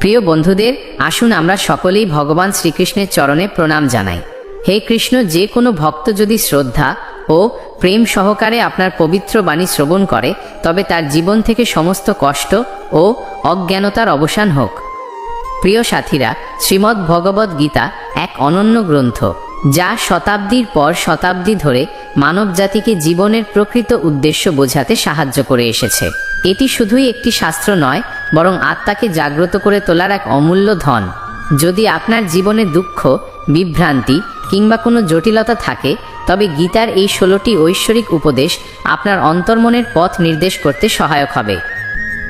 প্রিয় বন্ধুদের, আসুন আমরা সকলেই ভগবান শ্রীকৃষ্ণের চরণে প্রণাম জানাই। হে কৃষ্ণ, যে কোনো ভক্ত যদি শ্রদ্ধা ও প্রেম সহকারে আপনার পবিত্র বাণী শ্রবণ করে, তবে তার জীবন থেকে সমস্ত কষ্ট ও অজ্ঞানতার অবসান হোক। প্রিয় সাথীরা, শ্রীমদ্ ভগবদ গীতা এক অনন্য গ্রন্থ, যা শতাব্দীর পর শতাব্দী ধরে মানব জাতিকে জীবনের প্রকৃত উদ্দেশ্য বোঝাতে সাহায্য করে এসেছে। এটি শুধুই একটি শাস্ত্র নয়, বরং আত্মাকে জাগ্রত করে তোলার এক অমূল্য ধন। যদি আপনার জীবনে দুঃখ, বিভ্রান্তি কিংবা কোনো জটিলতা থাকে, তবে গীতার এই ষোলোটি ঐশ্বরিক উপদেশ আপনার অন্তর্মনের পথ নির্দেশ করতে সহায়ক হবে।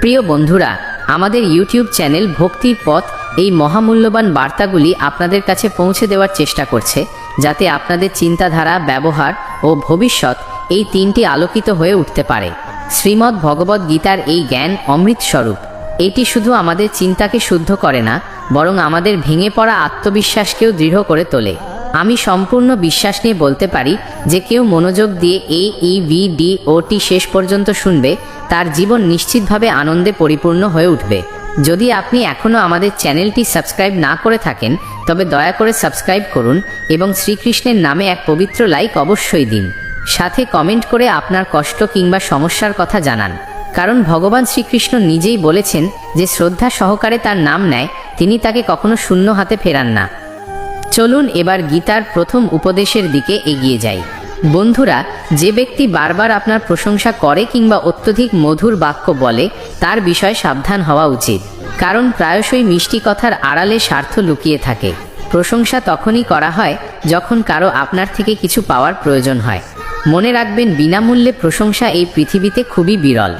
প্রিয় বন্ধুরা, আমাদের ইউটিউব চ্যানেল ভক্তির পথ এই মহামূল্যবান বার্তাগুলি আপনাদের কাছে পৌঁছে দেওয়ার চেষ্টা করছে, যাতে আপনাদের চিন্তাধারা, ব্যবহার ও ভবিষ্যৎ এই তিনটি আলোকিত হয়ে উঠতে পারে। শ্রীমদ্ ভগবদ গীতার এই জ্ঞান অমৃত স্বরূপ। এটি শুধু আমাদের চিন্তাকে শুদ্ধ করে না, বরং আমাদের ভেঙে পড়া আত্মবিশ্বাসকেও দৃঢ় করে তোলে। আমি সম্পূর্ণ বিশ্বাস নিয়ে বলতে পারি যে কেউ মনোযোগ দিয়ে এ, ই, ভি, ডি, ও, টি শেষ পর্যন্ত শুনবে, তার জীবন নিশ্চিতভাবে আনন্দে পরিপূর্ণ হয়ে উঠবে। যদি আপনি এখনও আমাদের চ্যানেলটি সাবস্ক্রাইব না করে থাকেন, তবে দয়া করে সাবস্ক্রাইব করুন এবং শ্রীকৃষ্ণের নামে এক পবিত্র লাইক অবশ্যই দিন। সাথে কমেন্ট করে আপনার কষ্ট কিংবা সমস্যার কথা জানান। কারণ ভগবান শ্রীকৃষ্ণ নিজেই বলেছেন যে শ্রদ্ধা সহকারে তার নাম নেয়, তিনি তাকে কখনো শূন্য হাতে ফেরান না। চলুন এবার গীতার প্রথম উপদেশের দিকে এগিয়ে যাই। বন্ধুরা, যে ব্যক্তি বারবার আপনার প্রশংসা করে কিংবা অত্যধিক মধুর বাক্য বলে, তার বিষয়ে সাবধান হওয়া উচিত। কারণ প্রায়শই মিষ্টি কথার আড়ালে স্বার্থ লুকিয়ে থাকে। প্রশংসা তখনই করা হয় যখন কারও আপনার থেকে কিছু পাওয়ার প্রয়োজন হয়। মনে রাখবেন, বিনামূল্যে প্রশংসা এই পৃথিবীতে খুবই বিরল।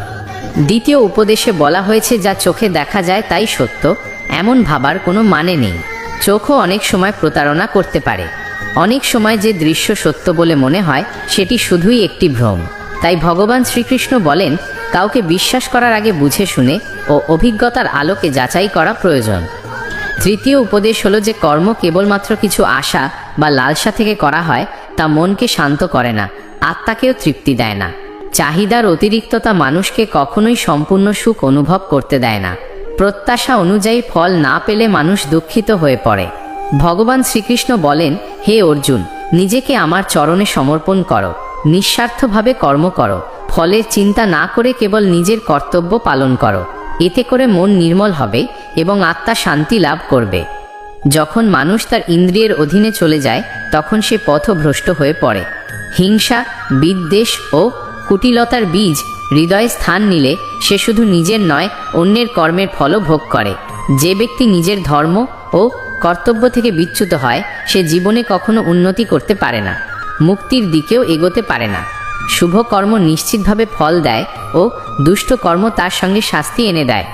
দ্বিতীয় উপদেশে বলা হয়েছে, যা চোখে দেখা যায় তাই সত্য। এমন ভাবার কোনো মানে নেই। চোখও অনেক সময় প্রতারণা করতে পারে। অনেক সময় যে দৃশ্য সত্য বলে মনে হয়, সেটি শুধুই একটি ভ্রম। তাই ভগবান শ্রীকৃষ্ণ বলেন, কাউকে বিশ্বাস করার আগে বুঝে শুনে ও অভিজ্ঞতার আলোকে যাচাই করা প্রয়োজন। তৃতীয় উপদেশ হলো যে, কর্ম কেবলমাত্র কিছু আশা বা লালসা থেকে করা হয়, তা মনকে শান্ত করে না। আত্মাকেও তৃপ্তি দেয় না। চাহিদার অতিরিক্ততা মানুষকে কখনোই সম্পূর্ণ সুখ অনুভব করতে দেয় না। প্রত্যাশা অনুযায়ী ফল না পেলে মানুষ দুঃখিত হয়ে পড়ে। ভগবান শ্রীকৃষ্ণ বলেন, হে অর্জুন, নিজেকে আমার চরণে সমর্পণ করো। নিঃস্বার্থভাবে কর্ম করো। ফলের চিন্তা না করে কেবল নিজের কর্তব্য পালন করো। এতে করে মন নির্মল হবে এবং আত্মা শান্তি লাভ করবে। যখন মানুষ তার ইন্দ্রিয়ের অধীনে চলে যায়, তখন সে পথভ্রষ্ট হয়ে পড়ে। হিংসা, বিদ্বেষ ও কুটিলতার বীজ হৃদয়ে স্থান নিলে সে শুধু নিজের নয়, অন্যের কর্মের ফলও ভোগ করে। যে ব্যক্তি নিজের ধর্ম ও কর্তব্য থেকে বিচ্যুত হয়, সে জীবনে কখনো উন্নতি করতে পারে না, মুক্তির দিকেও এগোতে পারে না। শুভ কর্ম নিশ্চিতভাবে ফল দেয় ও দুষ্ট কর্ম তার সঙ্গে শাস্তি এনে দেয়।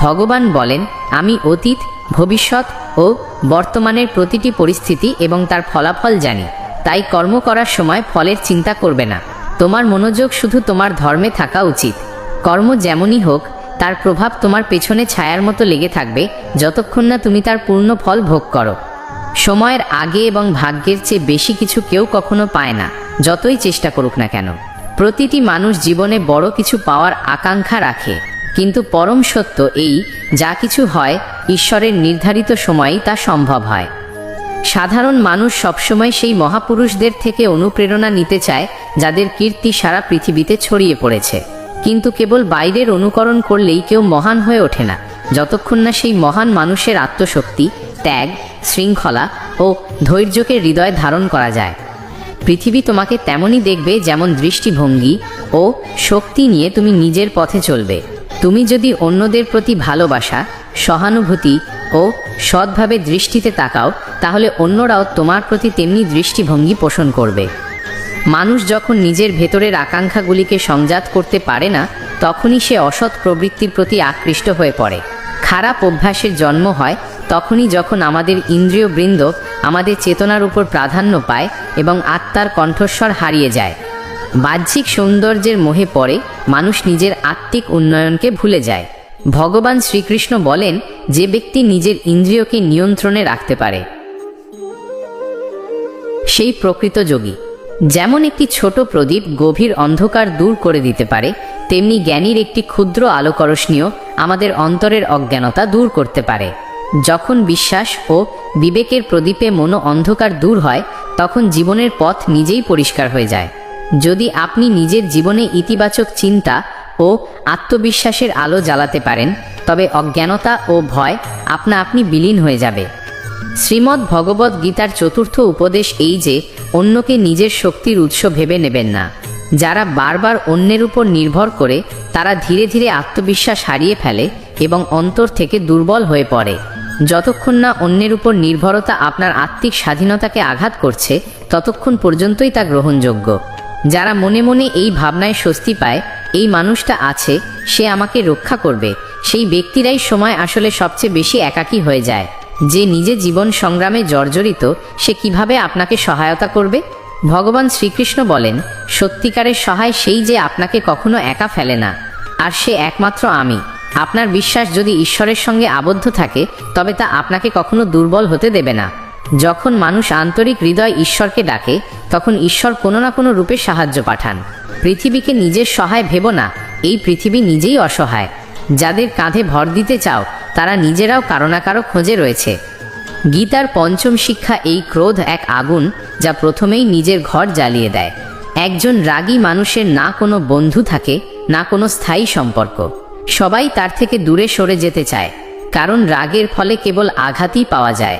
ভগবান বলেন, আমি অতীত, ভবিষ্যৎ ও বর্তমানের প্রতিটি পরিস্থিতি এবং তার ফলাফল জানি। তাই কর্ম করার সময় ফলের চিন্তা করবে না। তোমার মনোযোগ শুধু তোমার ধর্মে থাকা উচিত। কর্ম যেমনই হোক, তার প্রভাব তোমার পেছনে ছায়ার মতো লেগে থাকবে যতক্ষণ না তুমি তার পূর্ণ ফল ভোগ করো। সময়ের আগে এবং ভাগ্যের চেয়ে বেশি কিছু কেউ কখনো পায় না, যতই চেষ্টা করুক না কেন। প্রতিটি মানুষ জীবনে বড় কিছু পাওয়ার আকাঙ্ক্ষা রাখে, কিন্তু পরম সত্য এই, যা কিছু হয়, ঈশ্বরের নির্ধারিত সময়েই তা সম্ভব হয়। সাধারণ মানুষ সবসময় সেই মহাপুরুষদের থেকে অনুপ্রেরণা নিতে চায়, যাদের কীর্তি সারা পৃথিবীতে ছড়িয়ে পড়েছে। কিন্তু কেবল বাইরের অনুকরণ করলেই কেউ মহান হয়ে ওঠে না। যতক্ষণ না সেই মহান মানুষের আত্মশক্তি, ত্যাগ, শৃঙ্খলা ও ধৈর্যকে হৃদয়ে ধারণ করা যায়। পৃথিবী তোমাকে তেমনই দেখবে যেমন দৃষ্টিভঙ্গি ও শক্তি নিয়ে তুমি নিজের পথে চলবে। তুমি যদি অন্যদের প্রতি ভালোবাসা সহানুভূতি ও সৎভাবে দৃষ্টিতে তাকাও, তাহলে অন্যরাও তোমার প্রতি তেমনি দৃষ্টিভঙ্গি পোষণ করবে। মানুষ যখন নিজের ভেতরের আকাঙ্ক্ষাগুলিকে সংজাত করতে পারে না, তখনই সে অসৎ প্রবৃত্তির প্রতি আকৃষ্ট হয়ে পড়ে। খারাপ অভ্যাসের জন্ম হয় তখনই যখন আমাদের ইন্দ্রিয়বৃন্দ আমাদের চেতনার উপর প্রাধান্য পায় এবং আত্মার কণ্ঠস্বর হারিয়ে যায়। বাহ্যিক সৌন্দর্যের মোহে পড়ে মানুষ নিজের আত্মিক উন্নয়নকে ভুলে যায়। ভগবান শ্রীকৃষ্ণ বলেন, যে ব্যক্তি নিজের ইন্দ্রিয়কে নিয়ন্ত্রণে রাখতে পারে। সেই প্রকৃত যোগী। যেমন একটি ছোট প্রদীপ গভীর অন্ধকার দূর করে দিতে পারে, তেমনি জ্ঞানীর একটি ক্ষুদ্র আলোকরশনীয় আমাদের অন্তরের অজ্ঞানতা দূর করতে পারে। যখন বিশ্বাস ও বিবেকের প্রদীপে মনো অন্ধকার দূর হয়, তখন জীবনের পথ নিজেই পরিষ্কার হয়ে যায়। যদি আপনি নিজের জীবনে ইতিবাচক চিন্তা ও আত্মবিশ্বাসের আলো জ্বালাতে পারেন, তবে অজ্ঞানতা ও ভয় আপনা আপনি বিলীন হয়ে যাবে। শ্রীমদ্ ভগবত গীতার চতুর্থ উপদেশ এই যে, অন্যকে নিজের শক্তির উৎস ভেবে নেবেন না। যারা বারবার অন্যের উপর নির্ভর করে, তারা ধীরে ধীরে আত্মবিশ্বাস হারিয়ে ফেলে এবং অন্তর থেকে দুর্বল হয়ে পড়ে। যতক্ষণ না অন্যের উপর নির্ভরতা আপনার আত্মিক স্বাধীনতাকে আঘাত করছে, ততক্ষণ পর্যন্তই তা গ্রহণযোগ্য। যারা মনে মনে এই ভাবনায় স্বস্তি পায় এই মানুষটা আছে, সে আমাকে রক্ষা করবে। সেই ব্যক্তিরাই সময় আসলে সবচেয়ে বেশি একাকী হয়ে যায়। যে নিজে জীবন সংগ্রামে জর্জরিত, সে কীভাবে আপনাকে সহায়তা করবে? ভগবান শ্রীকৃষ্ণ বলেন, সত্যিকারের সহায় সেই যে আপনাকে কখনো একা ফেলে না। আর সে একমাত্র আমি। আপনার বিশ্বাস যদি ঈশ্বরের সঙ্গে আবদ্ধ থাকে, তবে তা আপনাকে কখনো দুর্বল হতে দেবে না। যখন মানুষ আন্তরিক হৃদয় ঈশ্বরকে ডাকে, তখন ঈশ্বর কোনো না কোনো রূপে সাহায্য পাঠান। পৃথিবীকে নিজের সহায় ভেব না, এই পৃথিবী নিজেই অসহায়। যাদের কাঁধে ভর দিতে চাও, তারা নিজেরাও কারও না কারও খোঁজে রয়েছে। গীতার পঞ্চম শিক্ষা এই ক্রোধ এক আগুন যা প্রথমেই নিজের ঘর জ্বালিয়ে দেয়। একজন রাগী মানুষের না কোনো বন্ধু থাকে, না কোনো স্থায়ী সম্পর্ক। সবাই তার থেকে দূরে সরে যেতে চায়, কারণ রাগের ফলে কেবল আঘাতই পাওয়া যায়।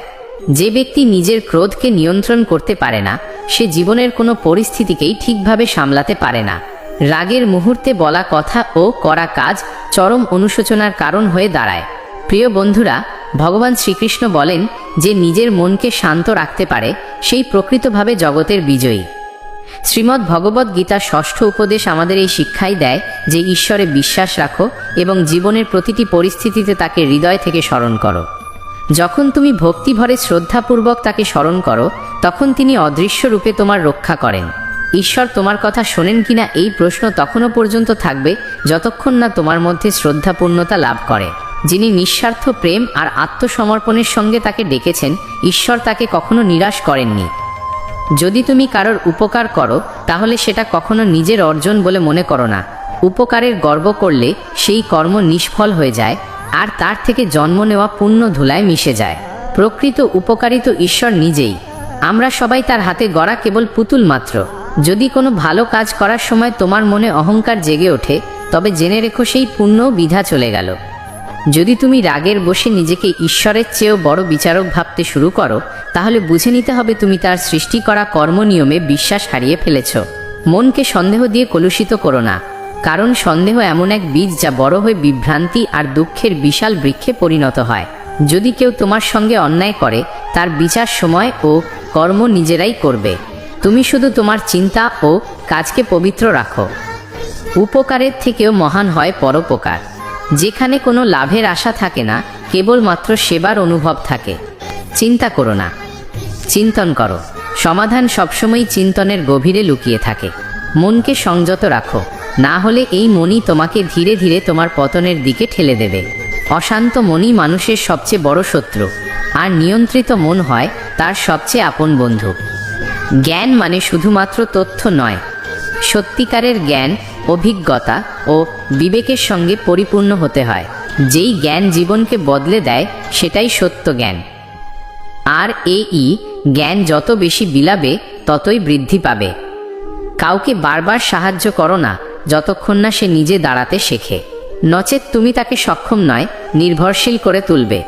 যে ব্যক্তি নিজের ক্রোধকে নিয়ন্ত্রণ করতে পারে না, সে জীবনের কোনো পরিস্থিতিকেই ঠিকভাবে সামলাতে পারে না। রাগের মুহূর্তে বলা কথা ও করা কাজ চরম অনুশোচনার কারণ হয়ে দাঁড়ায়। প্রিয় বন্ধুরা, ভগবান শ্রীকৃষ্ণ বলেন যে নিজের মনকে শান্ত রাখতে পারে, সেই প্রকৃতভাবে জগতের বিজয়ী। শ্রীমদ্ ভগবত গীতার ষষ্ঠ উপদেশ আমাদের এই শিক্ষাই দেয় যে ঈশ্বরে বিশ্বাস রাখো এবং জীবনের প্রতিটি পরিস্থিতিতে তাকে হৃদয় থেকে স্মরণ করো। যখন তুমি ভক্তিভরে শ্রদ্ধাপূর্বক তাকে স্মরণ করো, তখন তিনি অদৃশ্য রূপে তোমার রক্ষা করেন। ঈশ্বর তোমার কথা শোনেন কিনা এই প্রশ্ন তখনও পর্যন্ত থাকবে যতক্ষণ না তোমার মধ্যে শ্রদ্ধাপূর্ণতা লাভ করে। যিনি নিঃস্বার্থ প্রেম আর আত্মসমর্পণের সঙ্গে তাকে ডেকেছেন, ঈশ্বর তাকে কখনো নিরাশ করেননি। যদি তুমি কারোর উপকার করো, তাহলে সেটা কখনো নিজের অর্জন বলে মনে করো না। উপকারের গর্ব করলে সেই কর্ম নিষ্ফল হয়ে যায় আর তার থেকে জন্ম নেওয়া পুণ্য ধুলায় মিশে যায়। প্রকৃত উপকারিত ঈশ্বর নিজেই। আমরা সবাই তার হাতে গড়া কেবল পুতুল মাত্র। যদি কোনো ভালো কাজ করার সময় তোমার মনে অহংকার জেগে ওঠে, তবে জেনে রেখো সেই পুণ্য বিধা চলে গেল। যদি তুমি রাগের বসে নিজেকে ঈশ্বরের চেয়েও বড় বিচারক ভাবতে শুরু করো, তাহলে বুঝে নিতে হবে তুমি তার সৃষ্টি করা কর্ম নিয়মে বিশ্বাস হারিয়ে ফেলেছ। মনকে সন্দেহ দিয়ে কলুষিত করো না। কারণ সন্দেহ এমন এক বীজ যা বড় হয়ে বিভ্রান্তি আর দুঃখের বিশাল বৃক্ষে পরিণত হয়। যদি কেউ তোমার সঙ্গে অন্যায় করে, তার বিচার সময় ও কর্ম নিজেরাই করবে। তুমি শুধু তোমার চিন্তা ও কাজকে পবিত্র রাখো। উপকারের থেকেও মহান হয় পরোপকার। যেখানে কোনো লাভের আশা থাকে না, কেবলমাত্র সেবার অনুভব থাকে। চিন্তা করো না। চিন্তন করো। সমাধান সবসময় চিন্তনের গভীরে লুকিয়ে থাকে। মনকে সংযত রাখো। না হলে এই মনই তোমাকে ধীরে ধীরে তোমার পতনের দিকে ঠেলে দেবে। অশান্ত মনই মানুষের সবচেয়ে বড় শত্রু। আর নিয়ন্ত্রিত মন হয় তার সবচেয়ে আপন বন্ধু। জ্ঞান মানে শুধুমাত্র তথ্য নয়। সত্যিকারের জ্ঞান, অভিজ্ঞতা ও বিবেকের সঙ্গে পরিপূর্ণ হতে হয়। যেই জ্ঞান জীবনকে বদলে দেয়, সেটাই সত্য জ্ঞান। আর এই জ্ঞান যত বেশি বিলাবে, ততই বৃদ্ধি পাবে। কাউকে বারবার সাহায্য করো না। যতক্ষণ না সে নিজে দাঁড়াতে শেখে। নচেত তুমি তাকে সক্ষম নয়, নির্ভরশীল করে তুলবে।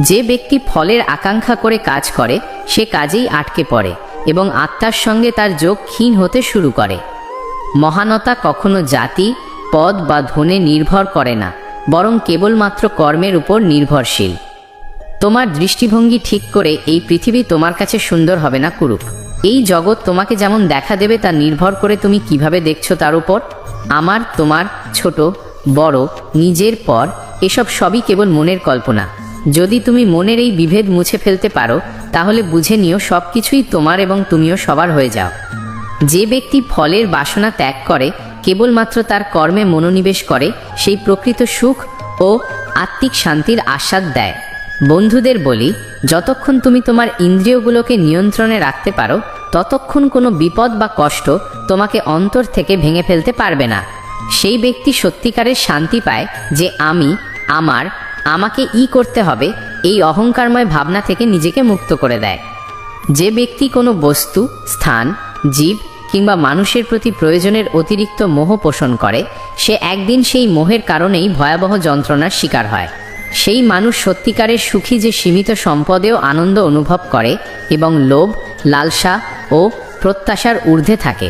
যে ব্যক্তি ফলের আকাঙ্ক্ষা করে কাজ করে, সে কাজেই আটকে পড়ে এবং আত্মার সঙ্গে তার যোগ ক্ষীণ হতে শুরু করে। মহানতা কখনো জাতি, পদ বা ধনে নির্ভর করে না, বরং কেবলমাত্র কর্মের উপর নির্ভরশীল। তোমার দৃষ্টিভঙ্গি ঠিক করে এই পৃথিবী তোমার কাছে সুন্দর হবে না, কুরুপ। এই জগৎ তোমাকে যেমন দেখা দেবে, তা নির্ভর করে তুমি কীভাবে দেখছ তার উপর। আমার, তোমার, ছোট, বড়, নিজের পর, এসব সবই কেবল মনের কল্পনা। যদি তুমি মনের এই বিভেদ মুছে ফেলতে পারো, তাহলে বুঝে নিও সব কিছুই তোমার এবং তুমিও সবার হয়ে যাও। যে ব্যক্তি ফলের বাসনা ত্যাগ করে, কেবলমাত্র তার কর্মে মনোনিবেশ করে, সেই প্রকৃত সুখ ও আত্মিক শান্তির আস্বাদ দেয়। বন্ধুদের বলি, যতক্ষণ তুমি তোমার ইন্দ্রিয়গুলোকে নিয়ন্ত্রণে রাখতে পারো, ততক্ষণ কোনো বিপদ বা কষ্ট তোমাকে অন্তর থেকে ভেঙে ফেলতে পারবে না। সেই ব্যক্তি সত্যিকারের শান্তি পায় যে আমি, আমার, আমাকে ই করতে হবে, এই অহংকারময় ভাবনা থেকে নিজেকে মুক্ত করে দেয়। যে ব্যক্তি কোনো বস্তু, স্থান, জীব কিংবা মানুষের প্রতি প্রয়োজনের অতিরিক্ত মোহ পোষণ করে, সে একদিন সেই মোহের কারণেই ভয়াবহ যন্ত্রণার শিকার হয়। সেই মানুষ সত্যিকারের সুখী যে সীমিত সম্পদেও আনন্দ অনুভব করে এবং লোভ, লালসা ও প্রত্যাশার ঊর্ধ্বে থাকে।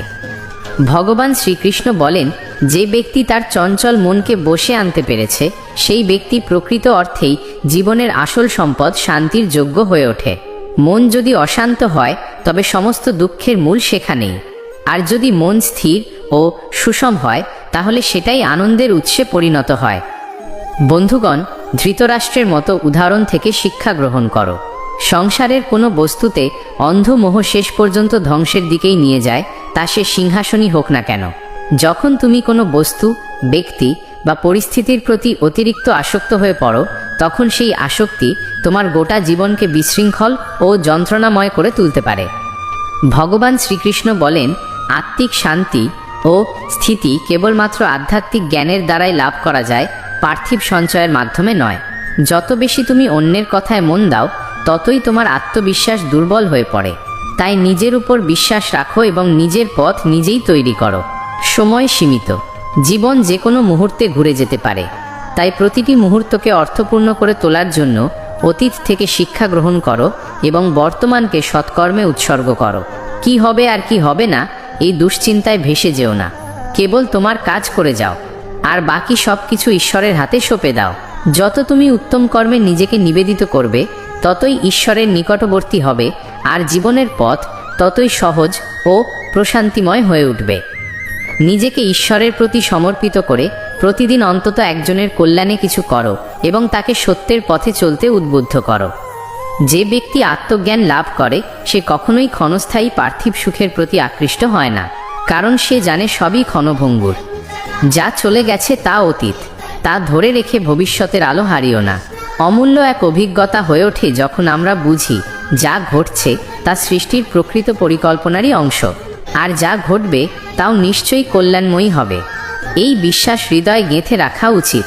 ভগবান শ্রীকৃষ্ণ বলেন, যে ব্যক্তি তার চঞ্চল মনকে বসে আনতে পেরেছে, সেই ব্যক্তি প্রকৃত অর্থেই জীবনের আসল সম্পদ শান্তির যোগ্য হয়ে ওঠে। মন যদি অশান্ত হয়, তবে সমস্ত দুঃখের মূল সেখানেই। আর যদি মন স্থির ও সুষম হয়, তাহলে সেটাই আনন্দের উৎসে পরিণত হয়। বন্ধুগণ ধৃতরাষ্ট্রের মতো উদাহরণ থেকে শিক্ষা গ্রহণ করো। সংসারের কোনো বস্তুতে অন্ধ মোহ শেষ পর্যন্ত ধ্বংসের দিকেই নিয়ে যায়, তা সে সিংহাসনই হোক না কেন। যখন তুমি কোনো বস্তু, ব্যক্তি বা পরিস্থিতির প্রতি অতিরিক্ত আসক্ত হয়ে পড়ো, তখন সেই আসক্তি তোমার গোটা জীবনকে বিশৃঙ্খল ও যন্ত্রণাময় করে তুলতে পারে। ভগবান শ্রীকৃষ্ণ বলেন, আত্মিক শান্তি ও স্থিতি কেবলমাত্র আধ্যাত্মিক জ্ঞানের দ্বারাই লাভ করা যায় পার্থিব সঞ্চয়ের মাধ্যমে নয়। যত বেশি তুমি অন্যের কথায় মন দাও, ততই তোমার আত্মবিশ্বাস দুর্বল হয়ে পড়ে। তাই নিজের উপর বিশ্বাস রাখো এবং নিজের পথ নিজেই তৈরি করো। সময় সীমিত। জীবন যে কোনো মুহূর্তে ঘুরে যেতে পারে। তাই প্রতিটি মুহূর্তকে অর্থপূর্ণ করে তোলার জন্য অতীত থেকে শিক্ষা গ্রহণ করো এবং বর্তমানকে সৎকর্মে উৎসর্গ করো। কি হবে আর কি হবে না, এই দুশ্চিন্তায় ভেসে যেও না। কেবল তোমার কাজ করে যাও। আর বাকি সব কিছু ঈশ্বরের হাতে সঁপে দাও। যত তুমি উত্তম কর্মে নিজেকে নিবেদিত করবে, ততই ঈশ্বরের নিকটবর্তী হবে, আর জীবনের পথ ততই সহজ ও প্রশান্তিময় হয়ে উঠবে। নিজেকে ঈশ্বরের প্রতি সমর্পিত করে প্রতিদিন অন্তত একজনের কল্যাণে কিছু করো এবং তাকে সত্যের পথে চলতে উদ্বুদ্ধ করো। যে ব্যক্তি আত্মজ্ঞান লাভ করে, সে কখনোই ক্ষণস্থায়ী পার্থিব সুখের প্রতি আকৃষ্ট হয় না, কারণ সে জানে সবই ক্ষণভঙ্গুর। যা চলে গেছে তা অতীত, তা ধরে রেখে ভবিষ্যতের আলো হারিও না। অমূল্য এক অভিজ্ঞতা হয়ে ওঠে যখন আমরা বুঝি, যা ঘটছে তা সৃষ্টির প্রকৃত পরিকল্পনারই অংশ। আর যা ঘটবে তাও নিশ্চয়ই কল্যাণময়ী হবে। এই বিশ্বাস হৃদয় গেঁথে রাখা উচিত।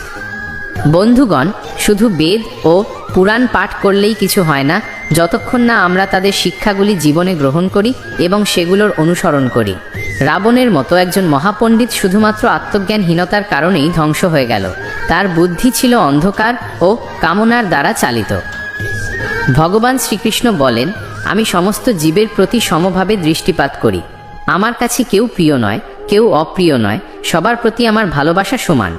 বন্ধুগণ, শুধু বেদ ও পুরাণ পাঠ করলেই কিছু হয় না, যতক্ষণ না আমরা তাদের শিক্ষাগুলি জীবনে গ্রহণ করি এবং সেগুলোর অনুসরণ করি। রাবণের মতো একজন মহাপণ্ডিত শুধুমাত্র আত্মজ্ঞানহীনতার কারণেই ধ্বংস হয়ে গেল। তার বুদ্ধি ছিল অন্ধকার ও কামনার দ্বারা চালিত। ভগবান শ্রীকৃষ্ণ বলেন, আমি সমস্ত জীবের প্রতি সমভাবে দৃষ্টিপাত করি। আমার কাছে কেউ প্রিয় নয়, কেউ অপ্রিয় নয়, সবার প্রতি আমার ভালোবাসা সমান।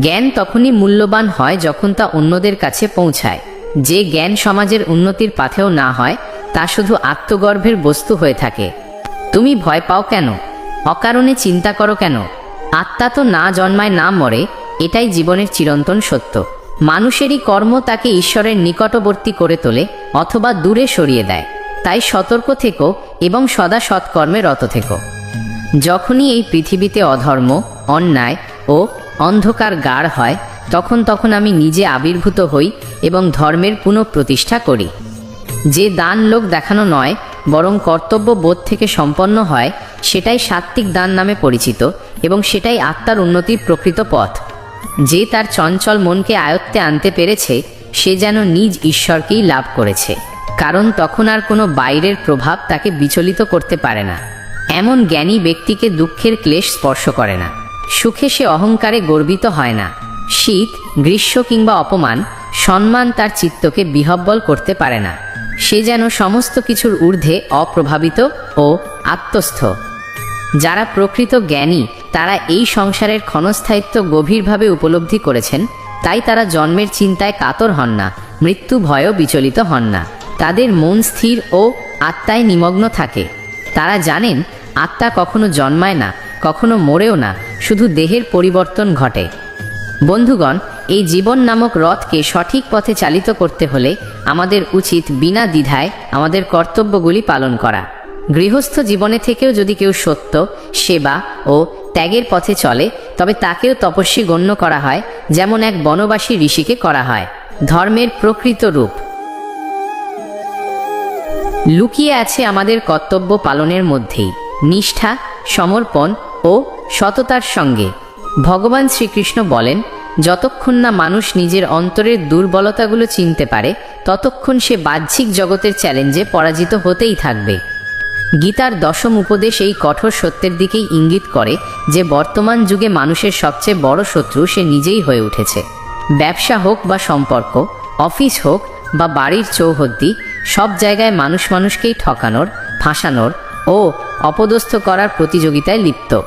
জ্ঞান তখনই মূল্যবান হয় যখন তা অন্যদের কাছে পৌঁছায়। যে জ্ঞান সমাজের উন্নতির পাথেও না হয়, তা শুধু আত্মগর্ভের বস্তু হয়ে থাকে। তুমি ভয় পাও কেন? অকারণে চিন্তা করো কেন? আত্মা তো না জন্মায় না মরে, এটাই জীবনের চিরন্তন সত্য। মানুষেরই কর্ম তাকে ঈশ্বরের নিকটবর্তী করে তোলে অথবা দূরে সরিয়ে দেয়। তাই সতর্ক থেকো এবং সদা সৎকর্মে রত থেকো। যখনই এই পৃথিবীতে অধর্ম, অন্যায় ও অন্ধকার গাঢ় হয়, তখন তখন আমি নিজে আবির্ভূত হই এবং ধর্মের পুনঃপ্রতিষ্ঠা করি। যে দান লোক দেখানো নয় বরং কর্তব্য বোধ থেকে সম্পন্ন হয়, সেটাই সাত্ত্বিক দান নামে পরিচিত এবং সেটাই আত্মার উন্নতির প্রকৃত পথ। যে তার চঞ্চল মনকে আয়ত্তে আনতে পেরেছে, সে যেন নিজ ঈশ্বরকেই লাভ করেছে। কারণ তখন আর কোনো বাইরের প্রভাব তাকে বিচলিত করতে পারে না। এমন জ্ঞানী ব্যক্তিকে দুঃখের ক্লেশ স্পর্শ করে না। সুখে সে অহংকারে গর্বিত হয় না। শীত, গ্রীষ্ম কিংবা অপমান, সম্মান তার চিত্তকে বিহব্বল করতে পারে না। সে যেন সমস্ত কিছুর ঊর্ধ্বে অপ্রভাবিত ও আত্মস্থ। যারা প্রকৃত জ্ঞানী, তারা এই সংসারের ক্ষণস্থায়িত্ব গভীরভাবে উপলব্ধি করেছেন, তাই তারা জন্মের চিন্তায় কাতর হন না, মৃত্যু ভয়ও বিচলিত হন না। তাদের মন স্থির ও আত্মায় নিমগ্ন থাকে। তারা জানেন, আত্মা কখনো জন্মায় না, কখনো মরেও না, শুধু দেহের পরিবর্তন ঘটে। বন্ধুগণ এই জীবন নামক রথকে সঠিক পথে চালিত করতে হলে আমাদের উচিত বিনা দ্বিধায় আমাদের কর্তব্যগুলি পালন করা। গৃহস্থ জীবনে থেকেও যদি কেউ সত্য, সেবা ও ত্যাগের পথে চলে, তবে তাকেও তপস্বী গণ্য করা হয়, যেমন এক বনবাসী ঋষিকে করা হয়। ধর্মের প্রকৃত রূপ। লুকিয়ে আছে আমাদের কর্তব্য পালনের মধ্যেই। নিষ্ঠা, সমর্পণ ও সততার সঙ্গে। ভগবান শ্রীকৃষ্ণ বলেন যতক্ষণ না মানুষ নিজের অন্তরের দুর্বলতাগুলো চিনতে পারে, ততক্ষণ সে বাহ্যিক জগতের চ্যালেঞ্জে পরাজিত হতেই থাকবে। গীতার দশম উপদেশ এই কঠোর সত্যের দিকেই ইঙ্গিত করে যে বর্তমান যুগে মানুষের সবচেয়ে বড় শত্রু সে নিজেই হয়ে উঠেছে। ব্যবসা হোক বা সম্পর্ক, অফিস হোক বা বাড়ির চৌহদ্দি, সব জায়গায় মানুষ মানুষকেই ঠকানোর, ফাঁসানোর ও অপদস্থ করার প্রতিযোগিতায় লিপ্ত।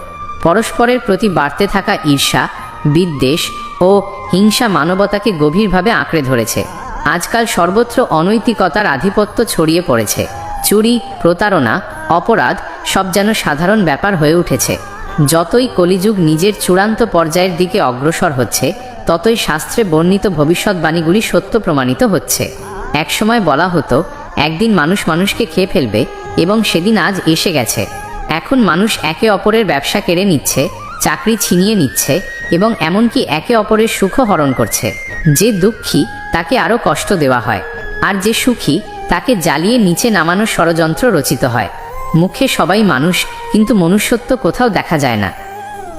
পরস্পরের প্রতি বাড়তে থাকা ঈর্ষা, বিদ্বেষ ও হিংসা মানবতাকে গভীরভাবে আঁকড়ে ধরেছে। আজকাল সর্বত্র অনৈতিকতার আধিপত্য ছড়িয়ে পড়েছে। চুরি, প্রতারণা, অপরাধ সব যেন সাধারণ ব্যাপার হয়ে উঠেছে। যতই কলিযুগ নিজের চূড়ান্ত পর্যায়ের দিকে অগ্রসর হচ্ছে, ততই শাস্ত্রে বর্ণিত ভবিষ্যৎবাণীগুলি সত্য প্রমাণিত হচ্ছে। একসময় বলা হতো, একদিন মানুষ মানুষকে খেয়ে ফেলবে এবং সেদিন আজ এসে গেছে। এখন মানুষ একে অপরের ব্যবসা কেড়ে নিচ্ছে, চাকরি ছিনিয়ে নিচ্ছে এবং এমনকি একে অপরের সুখও হরণ করছে। যে দুঃখী, তাকে আরও কষ্ট দেওয়া হয়। আর যে সুখী, তাকে জ্বালিয়ে নিচে নামানোর ষড়যন্ত্র রচিত হয়। মুখে সবাই মানুষ, কিন্তু মনুষ্যত্ব কোথাও দেখা যায় না।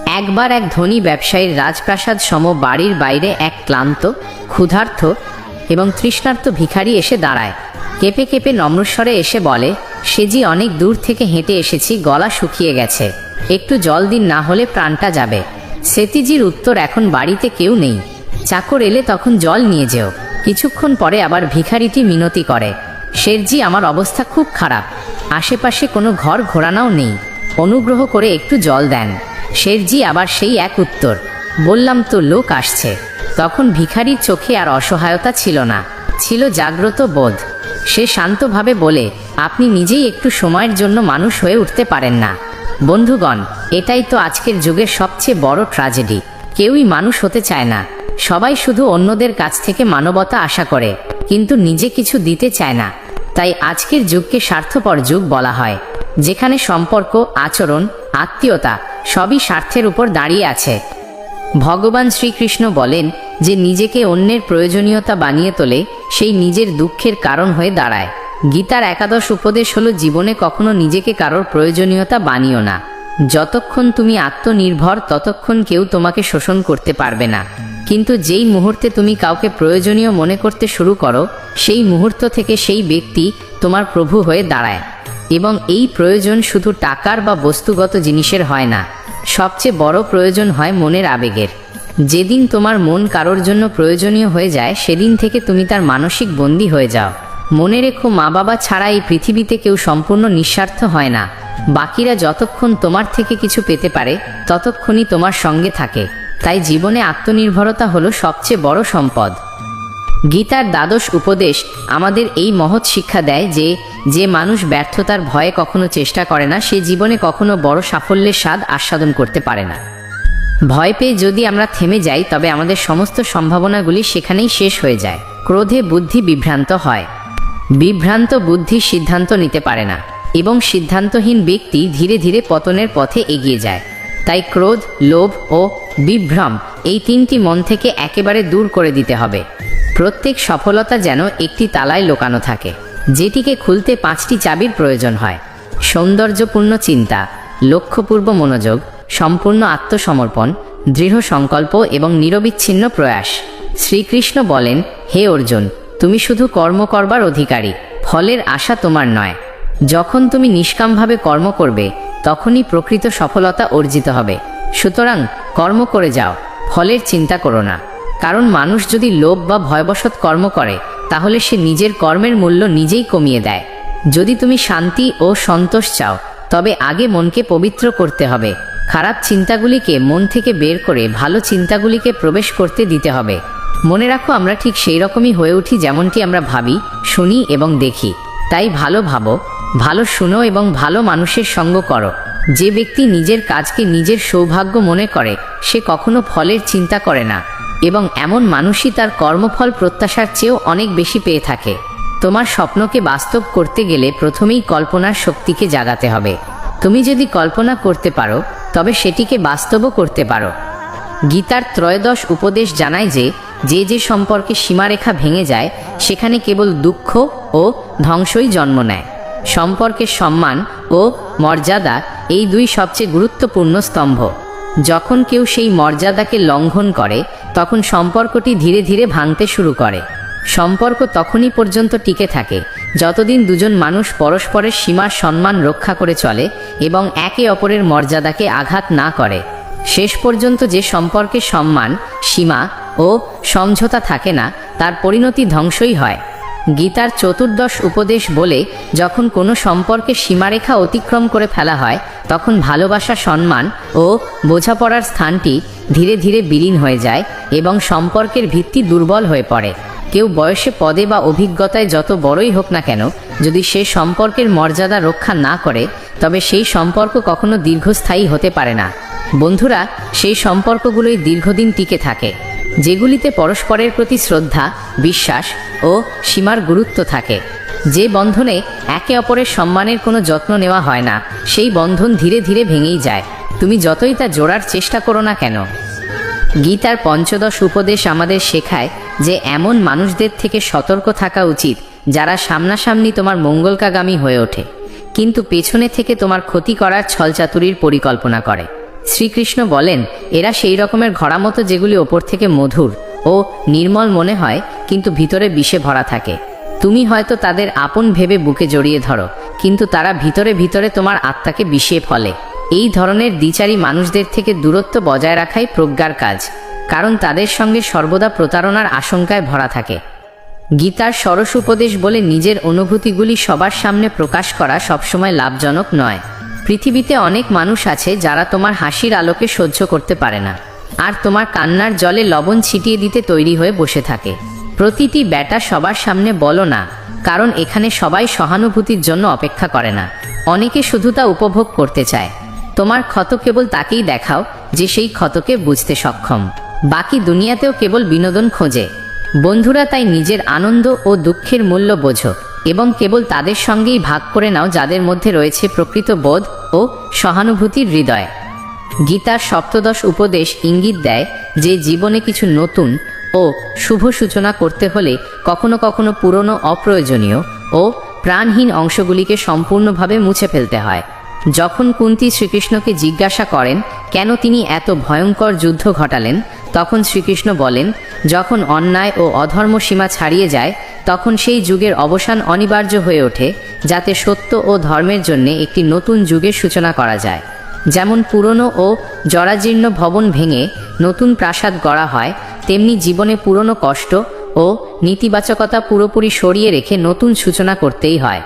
একবার এক ধনী ব্যবসায়ীর রাজপ্রাসাদ সম বাড়ির বাইরে এক ক্লান্ত ক্ষুধার্থ এবং তৃষ্ণার্ত ভিখারি এসে দাঁড়ায়। কেঁপে কেঁপে নম্রস্বরে এসে বলে, সে জি অনেক দূর থেকে হেঁটে এসেছি, গলা শুকিয়ে গেছে। একটু জল দিন না হলে প্রাণটা যাবে। সেতিজির উত্তর এখন বাড়িতে কেউ নেই। চাকর এলে তখন জল নিয়ে যেও। কিছুক্ষণ পরে আবার ভিখারিটি মিনতি করে, শেরজি, আমার অবস্থা খুব খারাপ। আশেপাশে কোনো ঘর ঘোরানাও নেই। অনুগ্রহ করে একটু জল দেন। শেরজি আবার সেই এক উত্তর, বললাম তো লোক আসছে। তখন ভিখারির চোখে আর অসহায়তা ছিল না, ছিল জাগ্রত বোধ। সে শান্তভাবে বলে, আপনি নিজেই একটু সময়ের জন্য মানুষ হয়ে উঠতে পারেন না। বন্ধুগণ, এটাই তো আজকের যুগের সবচেয়ে বড় ট্র্যাজেডি কেউই মানুষ হতে চায় না। সবাই শুধু অন্যদের কাছ থেকে মানবতা আশা করে, কিন্তু নিজে কিছু দিতে চায় না। তাই আজকের যুগকে স্বার্থপর যুগ বলা হয়, যেখানে সম্পর্ক, আচরণ, আত্মীয়তা সবই স্বার্থের উপর দাঁড়িয়ে আছে। ভগবান শ্রীকৃষ্ণ বলেন যে নিজেকে অন্যের প্রয়োজনীয়তা বানিয়ে তোলে, সেই নিজের দুঃখের কারণ হয়ে দাঁড়ায়। গীতার একাদশ উপদেশ হলো, জীবনে কখনো নিজেকে কারোর প্রয়োজনীয়তা বানিও না। যতক্ষণ তুমি আত্মনির্ভর, ততক্ষণ কেউ তোমাকে শোষণ করতে পারবে না। কিন্তু যেই মুহূর্তে তুমি কাউকে প্রয়োজনীয় মনে করতে শুরু করো, সেই মুহূর্ত থেকে সেই ব্যক্তি তোমার প্রভু হয়ে দাঁড়ায়। এবং এই প্রয়োজন শুধু টাকার বা বস্তুগত জিনিসের হয় না, সবচেয়ে বড় প্রয়োজন হয় মনের আবেগের। যেদিন তোমার মন কারোর জন্য প্রয়োজনীয় হয়ে যায়, সেদিন থেকে তুমি তার মানসিক বন্দী হয়ে যাও। মনে রেখো মা বাবা ছাড়া এই পৃথিবীতে কেউ সম্পূর্ণ নিঃস্বার্থ হয় না। বাকিরা যতক্ষণ তোমার থেকে কিছু পেতে পারে, ততক্ষণই তোমার সঙ্গে থাকে। তাই জীবনে আত্মনির্ভরতা হলো সবচেয়ে বড় সম্পদ। গীতার দ্বাদশ উপদেশ আমাদের এই মহৎ শিক্ষা দেয় যে যে মানুষ ব্যর্থতার ভয়ে কখনো চেষ্টা করে না, সে জীবনে কখনো বড় সাফল্যের স্বাদ আস্বাদন করতে পারে না। ভয় পেয়ে যদি আমরা থেমে যাই, তবে আমাদের সমস্ত সম্ভাবনাগুলি সেখানেই শেষ হয়ে যায়। ক্রোধে বুদ্ধি বিভ্রান্ত হয়। বিভ্রান্ত বুদ্ধি সিদ্ধান্ত নিতে পারে না, এবং সিদ্ধান্তহীন ব্যক্তি ধীরে ধীরে পতনের পথে এগিয়ে যায়। তাই ক্রোধ, লোভ ও বিভ্রম এই তিনটি মন থেকে একেবারে দূর করে দিতে হবে। প্রত্যেক সফলতা যেন একটি তালায় লোকানো থাকে, যেটিকে খুলতে পাঁচটি চাবির প্রয়োজন হয়। সৌন্দর্যপূর্ণ চিন্তা, লক্ষ্যপূর্ব মনোযোগ, সম্পূর্ণ আত্মসমর্পণ, দৃঢ় সংকল্প এবং নিরবিচ্ছিন্ন প্রয়াস। শ্রীকৃষ্ণ বলেন, হে অর্জুন তুমি শুধু কর্ম করবার অধিকারী, ফলের আশা তোমার নয়। যখন তুমি নিষ্কামভাবে কর্ম করবে, তখনই প্রকৃত সফলতা অর্জিত হবে। সুতরাং, কর্ম করে যাও, ফলের চিন্তা করো না। কারণ মানুষ যদি লোভ বা ভয়বশত কর্ম করে, তাহলে সে নিজের কর্মের মূল্য নিজেই কমিয়ে দেয়। যদি তুমি শান্তি ও সন্তোষ চাও, তবে আগে মনকে পবিত্র করতে হবে। খারাপ চিন্তাগুলিকে মন থেকে বের করে ভালো চিন্তাগুলিকে প্রবেশ করতে দিতে হবে। মনে রাখো, আমরা ঠিক সেই রকমই হয়ে উঠি যেমনটি আমরা ভাবি, শুনি এবং দেখি। তাই ভালো ভাবো, ভালো শুনো এবং ভালো মানুষের সঙ্গ করো। যে ব্যক্তি নিজের কাজকে নিজের সৌভাগ্য মনে করে, সে কখনো ফলের চিন্তা করে না এবং এমন মানুষই তার কর্মফল প্রত্যাশার চেয়েও অনেক বেশি পেয়ে থাকে। তোমার স্বপ্নকে বাস্তব করতে গেলে প্রথমেই কল্পনার শক্তিকে জাগাতে হবে। তুমি যদি কল্পনা করতে পারো, তবে সেটিকে বাস্তবও করতে পারো। গীতার ত্রয়োদশ উপদেশ জানায় যে যে যে সম্পর্কে সীমারেখা ভেঙে যায়, সেখানে কেবল দুঃখ ও ধ্বংসই জন্ম নেয়। সম্পর্কের সম্মান ও মর্যাদা এই দুই সবচেয়ে গুরুত্বপূর্ণ স্তম্ভ। যখন কেউ সেই মর্যাদাকে লঙ্ঘন করে, তখন সম্পর্কটি ধীরে ধীরে ভাঙতে শুরু করে। সম্পর্ক তখনই পর্যন্ত টিকে থাকে, যতদিন দুজন মানুষ পরস্পরের সীমার সম্মান রক্ষা করে চলে এবং একে অপরের মর্যাদাকে আঘাত না করে। শেষ পর্যন্ত যে সম্পর্কে সম্মান, সীমা ও সমঝোতা থাকে না, তার পরিণতি ধ্বংসই হয়। গীতার চতুর্দশ উপদেশ বলে, যখন কোনো সম্পর্কে সীমারেখা অতিক্রম করে ফেলা হয়, তখন ভালোবাসা, সম্মান ও বোঝাপড়ার স্থানটি ধীরে ধীরে বিলীন হয়ে যায় এবং সম্পর্কের ভিত্তি দুর্বল হয়ে পড়ে। কেউ বয়সে পদে বা অভিজ্ঞতায় যত বড়ই হোক না কেন, যদি সে সম্পর্কের মর্যাদা রক্ষা না করে, তবে সেই সম্পর্ক কখনো দীর্ঘস্থায়ী হতে পারে না। বন্ধুরা, সেই সম্পর্কগুলোই দীর্ঘদিন টিকে থাকে। যেগুলিতে পরস্পরের প্রতি শ্রদ্ধা, বিশ্বাস ও সীমার গুরুত্ব থাকে। যে বন্ধনে একে অপরের সম্মানের কোনো যত্ন নেওয়া হয় না, সেই বন্ধন ধীরে ধীরে ভেঙেই যায়। তুমি যতই তা জোড়ার চেষ্টা করো না কেন। গীতার পঞ্চদশ উপদেশ আমাদের শেখায় যে এমন মানুষদের থেকে সতর্ক থাকা উচিত, যারা সামনাসামনি তোমার মঙ্গলকাগামী হয়ে ওঠে। কিন্তু পেছনে থেকে তোমার ক্ষতি করার ছলচাতুরির পরিকল্পনা করে। শ্রীকৃষ্ণ বলেন, এরা সেই রকমের ঘোড়া মতো যেগুলি ওপর থেকে মধুর ও নির্মল মনে হয়, কিন্তু ভিতরে বিষে ভরা থাকে। তুমি হয়তো তাদের আপন ভেবে বুকে জড়িয়ে ধরো, কিন্তু তারা ভিতরে ভিতরে তোমার আত্মাকে বিষিয়ে ফলে। এই ধরনের দ্বিচারী মানুষদের থেকে দূরত্ব বজায় রাখাই প্রজ্ঞার কাজ, কারণ তাদের সঙ্গে সর্বদা প্রতারণার আশঙ্কায় ভরা থাকে। গীতার সরস উপদেশ বলে নিজের অনুভূতিগুলি সবার সামনে প্রকাশ করা সবসময় লাভজনক নয়। পৃথিবীতে অনেক মানুষ আছে যারা তোমার হাসির আলোকে সহ্য করতে পারে না। আর তোমার কান্নার জলে লবণ ছিটিয়ে দিতে তৈরি হয়ে বসে থাকে। প্রতিটি ব্যাটা সবার সামনে বলো না, কারণ এখানে সবাই সহানুভূতির জন্য অপেক্ষা করে না। অনেকে শুধু তা উপভোগ করতে চায়। তোমার ক্ষত কেবল তাকেই দেখাও, যে সেই ক্ষতকে বুঝতে সক্ষম। বাকি দুনিয়াতেও কেবল বিনোদন খোঁজে। বন্ধুরা তাই নিজের আনন্দ ও দুঃখের মূল্য বোঝো। এবং কেবল তাদের সঙ্গেই ভাগ করে নাও যাদের মধ্যে রয়েছে প্রকৃত বোধ ও সহানুভূতির হৃদয়। গীতার সপ্তদশ উপদেশ ইঙ্গিত দেয় যে জীবনে কিছু নতুন ও শুভ সূচনা করতে হলে কখনো কখনো পুরনো অপ্রয়োজনীয় ও প্রাণহীন অংশগুলিকে সম্পূর্ণভাবে মুছে ফেলতে হয়। যখন কুন্তি শ্রীকৃষ্ণকে জিজ্ঞাসা করেন, কেন তিনি এত ভয়ঙ্কর যুদ্ধ ঘটালেন? তখন শ্রীকৃষ্ণ বলেন, যখন অন্যায় ও অধর্ম সীমা ছাড়িয়ে যায়, তখন সেই যুগের অবসান অনিবার্য হয়ে ওঠে, যাতে সত্য ও ধর্মের জন্য একটি নতুন যুগের সূচনা করা যায়। যেমন পুরনো ও জরাজীর্ণ ভবন ভেঙে নতুন প্রাসাদ গড়া হয়, তেমনি জীবনে পুরনো কষ্ট ও নেতিবাচকতা পুরোপুরি সরিয়ে রেখে নতুন সূচনা করতেই হয়।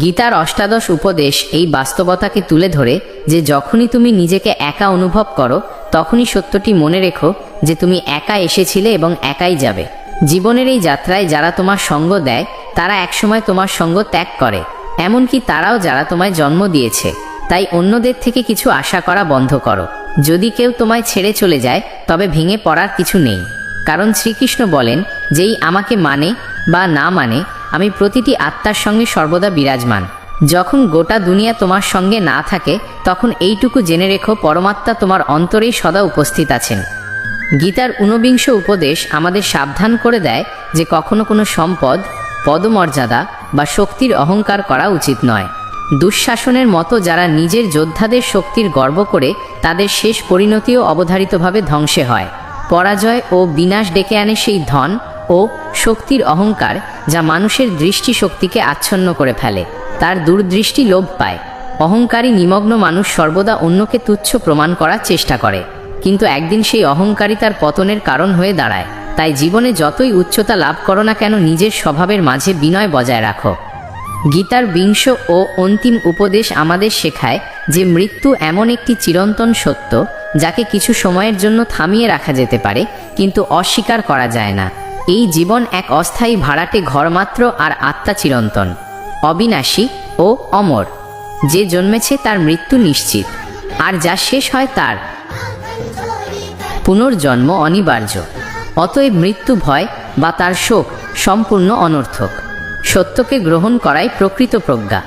গীতার অষ্টাদশ উপদেশ এই বাস্তবতাকে তুলে ধরে যে যখনই তুমি নিজেকে একা অনুভব করো, তখনই সত্যটি মনে রেখো যে তুমি একা এসেছিলে এবং একাই যাবে। জীবনের এই যাত্রায় যারা তোমার সঙ্গ দেয়, তারা একসময় তোমার সঙ্গ ত্যাগ করে। এমনকি তারাও যারা তোমায় জন্ম দিয়েছে। তাই অন্যদের থেকে কিছু আশা করা বন্ধ করো। যদি কেউ তোমায় ছেড়ে চলে যায়, তবে ভেঙে পড়ার কিছু নেই। কারণ শ্রীকৃষ্ণ বলেন, যেই আমাকে মানে বা না মানে আমি প্রতিটি আত্মার সঙ্গে সর্বদা বিরাজমান। যখন গোটা দুনিয়া তোমার সঙ্গে না থাকে, তখন এইটুকু জেনে রেখো পরমাত্মা তোমার অন্তরেই সদা উপস্থিত আছেন। গীতার ঊনবিংশ উপদেশ আমাদের সাবধান করে দেয় যে কখনো কোনো সম্পদ, পদমর্যাদা বা শক্তির অহংকার করা উচিত নয়। দুঃশাসনের মতো যারা নিজের যোদ্ধাদের শক্তির গর্ব করে, তাদের শেষ পরিণতিও অবধারিতভাবে ধ্বংসে হয়। পরাজয় ও বিনাশ ডেকে আনে সেই ধন ও শক্তির অহংকার যা মানুষের দৃষ্টিশক্তিকে আচ্ছন্ন করে ফেলে। তার দূরদৃষ্টি লোভ পায়। অহংকারী নিমগ্ন মানুষ সর্বদা অন্যকে তুচ্ছ প্রমাণ করার চেষ্টা করে। কিন্তু একদিন সেই অহংকারী তার পতনের কারণ হয়ে দাঁড়ায়। তাই জীবনে যতই উচ্চতা লাভ করো না কেন নিজের স্বভাবের মাঝে বিনয় বজায় রাখো। গীতার বিংশ ও অন্তিম উপদেশ আমাদের শেখায় যে মৃত্যু এমন একটি চিরন্তন সত্য, যাকে কিছু সময়ের জন্য থামিয়ে রাখা যেতে পারে, কিন্তু অস্বীকার করা যায় না। এই জীবন এক অস্থায়ী ভাড়াটে ঘরমাত্র আর আত্মা চিরন্তন, অবিনাশী ও অমর। যে জন্মেছে তার মৃত্যু নিশ্চিত, আর যা শেষ হয় তার। পুনর্জন্ম অনিবার্য, অতএব মৃত্যু ভয় বা তার শোক সম্পূর্ণ অনর্থক। সত্যকে গ্রহণ করাই প্রকৃত প্রজ্ঞা,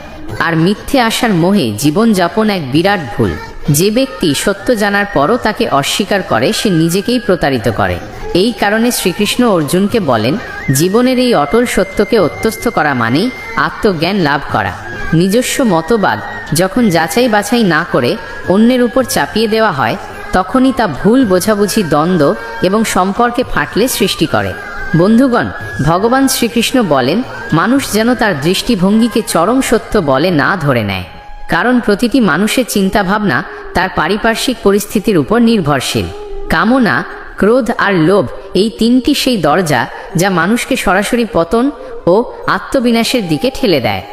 আর মিথ্যে আসার মোহে জীবনযাপন এক বিরাট ভুল। যে ব্যক্তি সত্য জানার পরও তাকে অস্বীকার করে, সে নিজেকেই প্রতারিত করে। এই কারণে শ্রীকৃষ্ণ অর্জুনকে বলেন, জীবনের এই অটল সত্যকে অত্যস্থ করা মানেই আত্মজ্ঞান লাভ করা। নিজস্ব মতবাদ যখন যাচাই বাছাই না করে অন্যের উপর চাপিয়ে দেওয়া হয়, তখনই তা ভুল বোঝাবুঝি দ্বন্দ্ব এবং সম্পর্কে ফাটলে সৃষ্টি করে। বন্ধুগণ, ভগবান শ্রীকৃষ্ণ বলেন, মানুষ যেন তার দৃষ্টিভঙ্গিকে চরম সত্য বলে না ধরে নেয়। কারণ প্রতিটি মানুষের চিন্তাভাবনা তার পারিপার্শ্বিক পরিস্থিতির উপর নির্ভরশীল। কামনা, ক্রোধ আর লোভ এই তিনটি সেই দরজা যা মানুষকে সরাসরি পতন ও আত্মবিনাশের দিকে ঠেলে দেয়।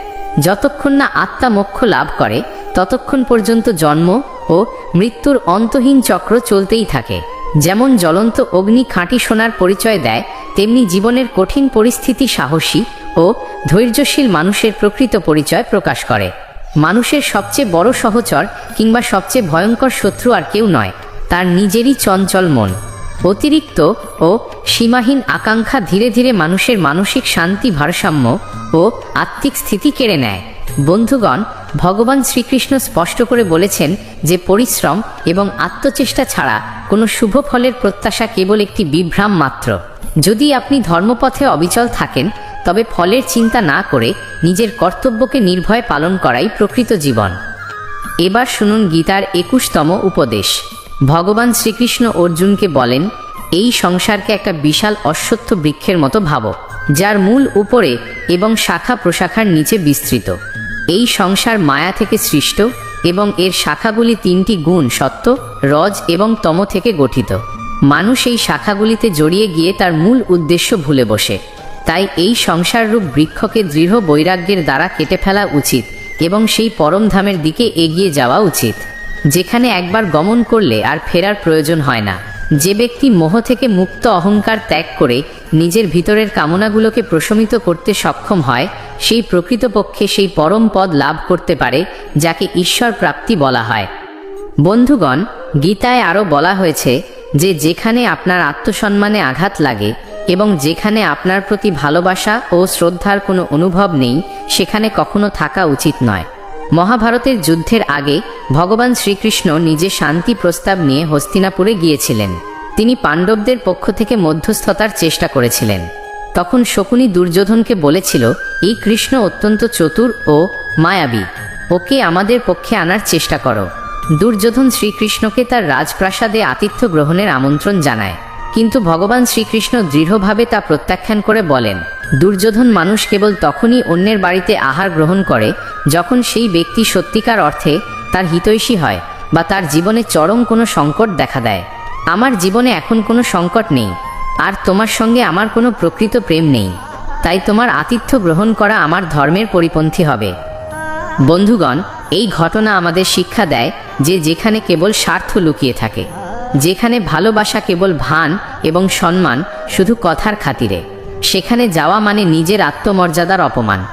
যতক্ষণ না আত্মা মোক্ষ লাভ করে, ততক্ষণ পর্যন্ত জন্ম ও মৃত্যুর অন্তহীন চক্র চলতেই থাকে। যেমন জ্বলন্ত অগ্নি খাঁটি সোনার পরিচয় দেয়, তেমনি জীবনের কঠিন পরিস্থিতি সাহসী ও ধৈর্যশীল মানুষের প্রকৃত পরিচয় প্রকাশ করে। মানুষের সবচেয়ে বড় সহচর কিংবা সবচেয়ে ভয়ঙ্কর শত্রু আর কেউ নয়, তার নিজেরই চঞ্চল মন। অতিরিক্ত ও সীমাহীন আকাঙ্ক্ষা ধীরে ধীরে মানুষের মানসিক শান্তি ভারসাম্য ও আত্মিক স্থিতি কেড়ে নেয়। বন্ধুগণ, ভগবান শ্রীকৃষ্ণ স্পষ্ট করে বলেছেন যে পরিশ্রম এবং আত্মচেষ্টা ছাড়া কোনো শুভ ফলের প্রত্যাশা কেবল একটি বিভ্রাম মাত্র। যদি আপনি ধর্মপথে অবিচল থাকেন তবে ফলের চিন্তা না করে নিজের কর্তব্যকে নির্ভয় পালন করাই প্রকৃত জীবন। এবার শুনুন গীতার একুশতম উপদেশ। ভগবান শ্রীকৃষ্ণ অর্জুনকে বলেন, এই সংসারকে একটা বিশাল অশ্বত্থ বৃক্ষের মতো ভাবো, যার মূল উপরে এবং শাখা প্রশাখার নিচে বিস্তৃত। এই সংসার মায়া থেকে সৃষ্ট এবং এর শাখাগুলি তিনটি গুণ সত্য, রজ এবং তম থেকে গঠিত। মানুষ এই শাখাগুলিতে জড়িয়ে গিয়ে তার মূল উদ্দেশ্য ভুলে বসে। তাই এই সংসাররূপ বৃক্ষকে দৃঢ় বৈরাগ্যের দ্বারা কেটে ফেলা উচিত এবং সেই পরমধামের দিকে এগিয়ে যাওয়া উচিত। যেখানে একবার গমন করলে আর ফেরার প্রয়োজন হয় না। যে ব্যক্তি মোহ থেকে মুক্ত অহংকার ত্যাগ করে নিজের ভিতরের কামনাগুলোকে প্রশমিত করতে সক্ষম হয়, সেই প্রকৃতপক্ষে সেই পরম পদ লাভ করতে পারে, যাকে ঈশ্বর প্রাপ্তি বলা হয়। বন্ধুগণ, গীতায় আরও বলা হয়েছে যে যেখানে আপনার আত্মসম্মানে আঘাত লাগে এবং যেখানে আপনার প্রতি ভালোবাসা ও শ্রদ্ধার কোনো অনুভব নেই, সেখানে কখনো থাকা উচিত নয়। মহাভারতের যুদ্ধের আগে ভগবান শ্রীকৃষ্ণ নিজে শান্তি প্রস্তাব নিয়ে হস্তিনাপুরে গিয়েছিলেন। তিনি পাণ্ডবদের পক্ষ থেকে মধ্যস্থতার চেষ্টা করেছিলেন। তখন শকুনি দুর্যোধনকে বলেছিল, এই কৃষ্ণ অত্যন্ত চতুর ও মায়াবী। ওকে আমাদের পক্ষে আনার চেষ্টা করো। দুর্যোধন শ্রীকৃষ্ণকে তার রাজপ্রাসাদে আতিথ্য গ্রহণের আমন্ত্রণ জানায়। কিন্তু ভগবান শ্রীকৃষ্ণ দৃঢ়ভাবে তা প্রত্যাখ্যান করে বলেন, দুর্যোধন মানুষ কেবল তখনই অন্যের বাড়িতে আহার গ্রহণ করে যখন সেই ব্যক্তি সত্যিকার অর্থে তার হিতৈষী হয় বা তার জীবনে চরম কোনো সংকট দেখা দেয়। আমার জীবনে এখন কোনো সংকট নেই, আর তোমার সঙ্গে আমার কোনো প্রকৃত প্রেম নেই। তাই তোমার আতিথ্য গ্রহণ করা আমার ধর্মের পরিপন্থী হবে। বন্ধুগণ, এই ঘটনা আমাদের শিক্ষা দেয় যে যেখানে কেবল স্বার্থ লুকিয়ে থাকে। যেখানে ভালোবাসা কেবল ভান এবং সম্মান, শুধু কথার খাতিরে। সেখানে যাওয়া মানে নিজের আত্মমর্যাদার অপমান।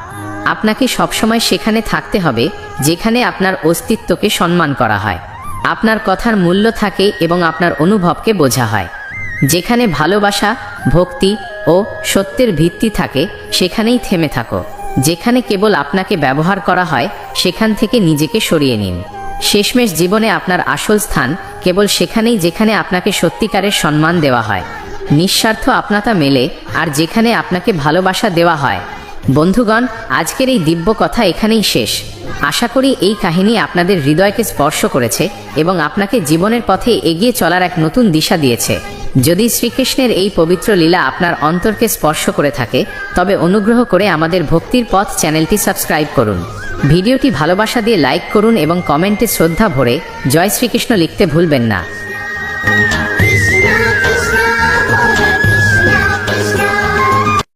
আপনাকে সবসময় সেখানে থাকতে হবে, যেখানে আপনার অস্তিত্বকে সম্মান করা হয়। আপনার কথার মূল্য থাকে এবং আপনার অনুভবকে বোঝা হয়। যেখানে ভালোবাসা, ভক্তি ও সত্যের ভিত্তি থাকে, সেখানেই থেমে থাকো। যেখানে কেবল আপনাকে ব্যবহার করা হয়, সেখান থেকে নিজেকে সরিয়ে নিন। শেষমেশ জীবনে আপনার আসল স্থান কেবল সেখানেই যেখানে আপনাকে সত্যিকারের সম্মান দেওয়া হয়। নিঃস্বার্থ আপনাতা মেলে আর যেখানে আপনাকে ভালোবাসা দেওয়া হয়। বন্ধুগণ, আজকের এই দিব্য কথা এখানেই শেষ। আশা করি এই কাহিনী আপনাদের হৃদয়কে স্পর্শ করেছে এবং আপনাকে জীবনের পথে এগিয়ে চলার এক নতুন দিশা দিয়েছে। যদি শ্রীকৃষ্ণের এই পবিত্র লীলা আপনার অন্তরকে স্পর্শ করে থাকে, তবে অনুগ্রহ করে আমাদের ভক্তির পথ চ্যানেলটি সাবস্ক্রাইব করুন। ভিডিওটি ভালোবাসা দিয়ে লাইক করুন এবং কমেন্টে শ্রদ্ধা ভরে জয় শ্রীকৃষ্ণ লিখতে ভুলবেন না।